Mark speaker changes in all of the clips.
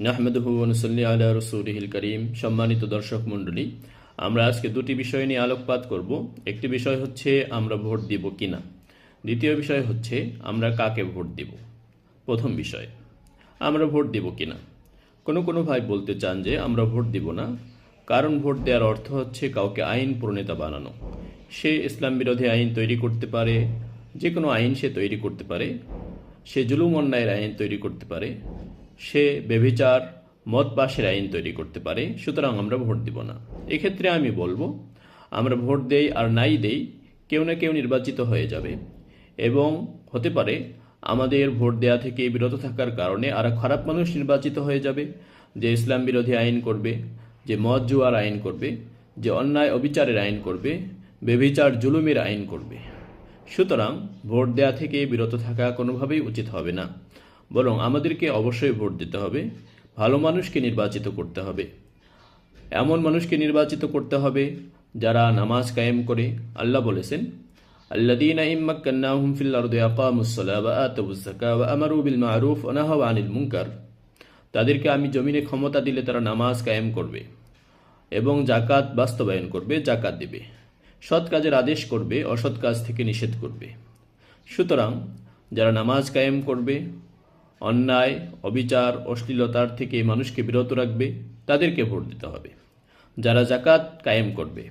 Speaker 1: নাহমেদহু অনুসল্লি আলা রসুলহিল করিম। সম্মানিত দর্শক মণ্ডলী, আমরা আজকে দুটি বিষয় নিয়ে আলোকপাত করব। একটি বিষয় হচ্ছে, আমরা ভোট দিব কিনা? দ্বিতীয় বিষয় হচ্ছে, আমরা কাকে ভোট দিব? প্রথম বিষয়, আমরা ভোট দিব কিনা? কোনো কোনো ভাই বলতে চান যে, আমরা ভোট দিব না। কারণ ভোট দেওয়ার অর্থ হচ্ছে কাউকে আইন প্রণেতা বানানো। সে ইসলাম বিরোধী আইন তৈরি করতে পারে, যে কোনো আইন সে তৈরি করতে পারে। সে জুলুম অন্যায়ের আইন তৈরি করতে পারে। সে বেভিচার মদ পাশের আইন তৈরি করতে পারে, সুতরাং আমরা ভোট দিব না। এক্ষেত্রে আমি বলব, আমরা ভোট দেই আর নাই দেই কেউ না কেউ নির্বাচিত হয়ে যাবে। এবং হতে পারে, আমাদের ভোট দেয়া থেকে বিরত থাকার কারণে আর খারাপ মানুষ নির্বাচিত হয়ে যাবে, যে ইসলাম বিরোধী আইন করবে, যে মদ জুয়ার আইন করবে, যে অন্যায় অবিচারের আইন করবে বেভিচার জুলুমের আইন করবে। সুতরাং ভোট দেয়া থেকে বিরত থাকা কোনোভাবেই উচিত হবে না। বরং আমাদেরকে অবশ্যই ভোট দিতে হবে। ভালো মানুষকে নির্বাচিত করতে হবে। এমন মানুষকে নির্বাচিত করতে হবে যারা নামাজ কায়েম করে। আল্লাহ বলেছেন আনিল তাদেরকে আমি জমিনে ক্ষমতা দিলে তারা নামাজ কায়েম করবে এবং জাকাত বাস্তবায়ন করবে জাকাত দেবে। সৎ কাজের আদেশ করবে, অসৎ কাজ থেকে নিষেধ করবে। সুতরাং যারা নামাজ কায়েম করবে অন্যায়, অবিচার, অশ্লীলতার থেকে মানুষকে বিরত রাখবে, তাদেরকে ভোট দিতে হবে। যারা জাকাত কায়েম করবে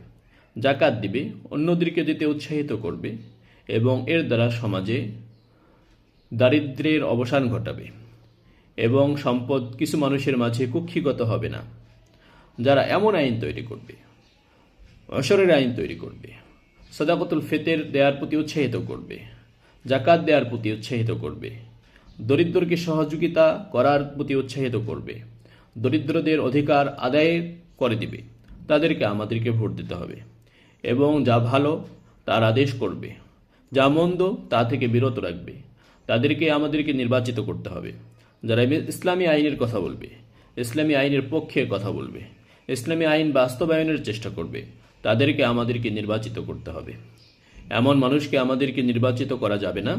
Speaker 1: জাকাত দিবে, অন্যদেরকে দিতে উৎসাহিত করবে এবং এর দ্বারা সমাজে দারিদ্র্যের অবসান ঘটাবে এবং সম্পদ কিছু মানুষের মাঝে কুক্ষিগত হবে না। যারা এমন আইন তৈরি করবে, অসরের আইন তৈরি করবে, সদাকতুল ফেতের দেয়ার প্রতি উৎসাহিত করবে জাকাত দেওয়ার প্রতি উৎসাহিত করবে দরিদ্রকে সহযোগিতা করার প্রতি উৎসাহিত করবে। দরিদ্রদের অধিকার আদায় করে দিবে। তাদেরকে আমাদেরকে ভোট দিতে হবে। এবং যা ভালো তার আদেশ করবে। যা মন্দ, তা থেকে বিরত রাখবে। তাদেরকে আমাদেরকে নির্বাচিত করতে হবে। যারা ইসলামী আইনের কথা বলবে, ইসলামী আইনের পক্ষে কথা বলবে, ইসলামী আইন বাস্তবায়নের চেষ্টা করবে, তাদেরকে আমাদেরকে নির্বাচিত করতে হবে। এমন মানুষকে আমাদেরকে নির্বাচিত করা যাবে না।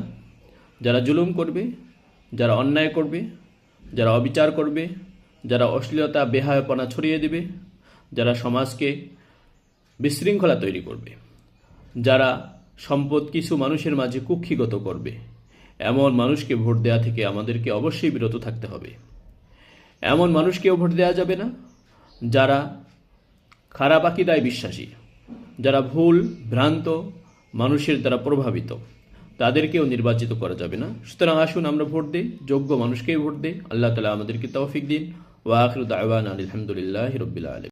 Speaker 1: যারা জুলুম করবে যারা অন্যায় করবে, যারা অবিচার করবে, যারা অশ্লীলতা, বেহায়পনা ছড়িয়ে দেবে, যারা সমাজকে বিশৃঙ্খলা তৈরি করবে, যারা সম্পদ কিছু মানুষের মাঝে কুক্ষিগত করবে, এমন মানুষকে ভোট দেওয়া থেকে আমাদেরকে অবশ্যই বিরত থাকতে হবে। এমন মানুষকেও ভোট দেওয়া যাবে না যারা খারাপ আকিদায় বিশ্বাসী, যারা ভুল ভ্রান্ত মানুষের দ্বারা প্রভাবিত। তাদেরকেও নির্বাচিত করা যাবে না। সুতরাং আসুন আমরা ভোট দিই, যোগ্য মানুষকেই ভোট দিই। আল্লাহ তালা আমাদেরকে তৌফিক দিন। ওয়াকিরুদ্দ দাওয়ান আলহামদুলিল্লাহ রবিল আলম